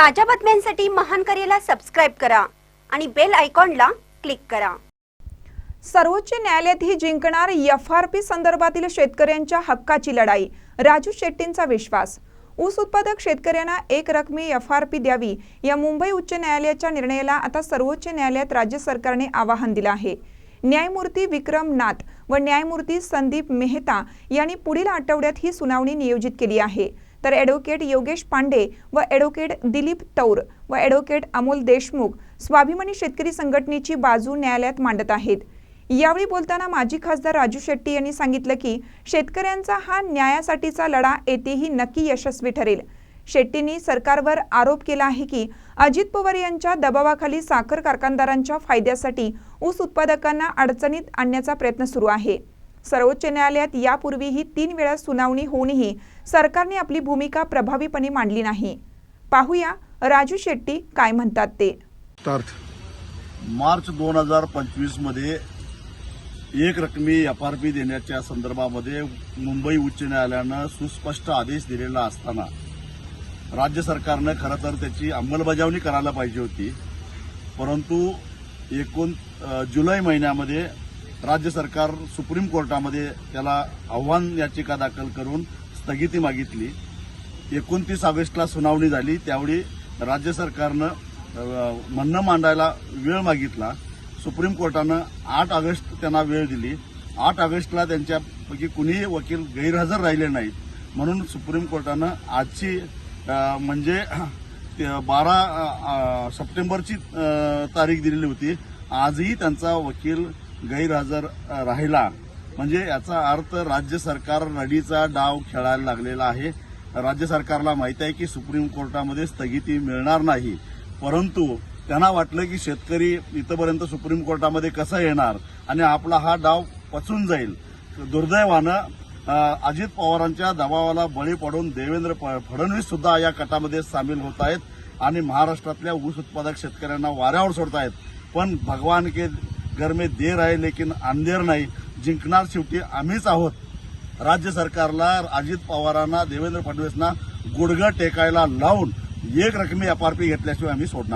ताज्या बातम्यांसाठी महान करेला सबस्क्राईब करा आणि बेल आयकॉनला क्लिक करा. सर्वोच्च न्यायालयात ही जिंकणार एफ आर पी संदर्भातील शेतकऱ्यांच्या हक्काची लढाई राजू शेट्टींचा विश्वास. ऊस उत्पादक शेतकऱ्यांना एक रकमी एफ आर पी द्यावी या मुंबई उच्च न्यायालयाच्या निर्णयाला आता सर्वोच्च न्यायालयात राज्य सरकारने आवाहन दिलं आहे. न्यायमूर्ती विक्रम नाथ व न्यायमूर्ती संदीप मेहता यांनी पुढील आठवड्यात ही सुनावणी नियोजित केली आहे. तर ॲडव्होकेट योगेश पांडे व ॲडव्होकेट दिलीप तौर व ॲडव्होकेट अमोल देशमुख स्वाभिमानी शेतकरी संघटनेची बाजू न्यायालयात मांडत आहेत. यावेळी बोलताना माजी खासदार राजू शेट्टी यांनी सांगितलं की शेतकऱ्यांचा हा न्यायासाठीचा लढा येथेही नक्की यशस्वी ठरेल. शेट्टींनी सरकारवर आरोप केला आहे की अजित पवार यांच्या दबावाखाली साखर कारखानदारांच्या फायद्यासाठी ऊस उत्पादकांना अडचणीत आणण्याचा प्रयत्न सुरू आहे. सर्वोच्च न्यायालयात यापूर्वीही तीन वेळा सुनावणी होऊनही सरकारने आपली भूमिका प्रभावीपणे मांडली नाही. पाहूया राजू शेट्टी काय म्हणतात ते. मार्च दोन हजार पंचवीसमध्ये एक रकमी एफ आर पी देण्याच्या संदर्भामध्ये मुंबई उच्च न्यायालयानं सुस्पष्ट आदेश दिलेला असताना राज्य सरकारनं खरं तर त्याची अंमलबजावणी करायला पाहिजे होती. परंतु एकूण जुलै महिन्यामध्ये राज्य सरकार सुप्रीम कोर्टामध्ये त्याला आव्हान याचिका दाखल करून स्थगिती मागितली. एकोणतीस ऑगस्टला सुनावणी झाली त्यावेळी राज्य सरकारनं म्हणणं मांडायला वेळ मागितला. सुप्रीम कोर्टानं आठ ऑगस्ट त्यांना वेळ दिली. आठ ऑगस्टला त्यांच्यापैकी कुणीही वकील गैरहजर राहिले नाहीत. म्हणून सुप्रीम कोर्टानं आजची म्हणजे ते बारा सप्टेंबरची तारीख दिलेली होती. आजही त्यांचा वकील गैरहजर राहिला. म्हणजे याचा अर्थ राज्य सरकार रडीचा डाव खेळायला लागलेला आहे. राज्य सरकारला माहिती आहे की सुप्रीम कोर्टामध्ये स्थगिती मिळणार नाही. परंतु त्यांना वाटलं की शेतकरी इथपर्यंत सुप्रीम कोर्टामध्ये कसा येणार आणि आपला हा डाव पचून जाईल. दुर्दैवानं अजित पवारांच्या दबावाला बळी पडून देवेंद्र फ- फडणवीस सुद्धा या कटामध्ये सामील होत आहेत आणि महाराष्ट्रातल्या ऊस उत्पादक शेतकऱ्यांना वाऱ्यावर सोडत आहेत पण भगवान के घर में देर आहे लेकिन अंधेर नाही. जिंकणार शेवटी आम्हीच आहोत. राज्य सरकारला अजित पवारांना देवेंद्र फडणवीसना गुडघं टेकायला लावून एक रकमी एफआरपी घेतल्याशिवाय आम्ही सोडणार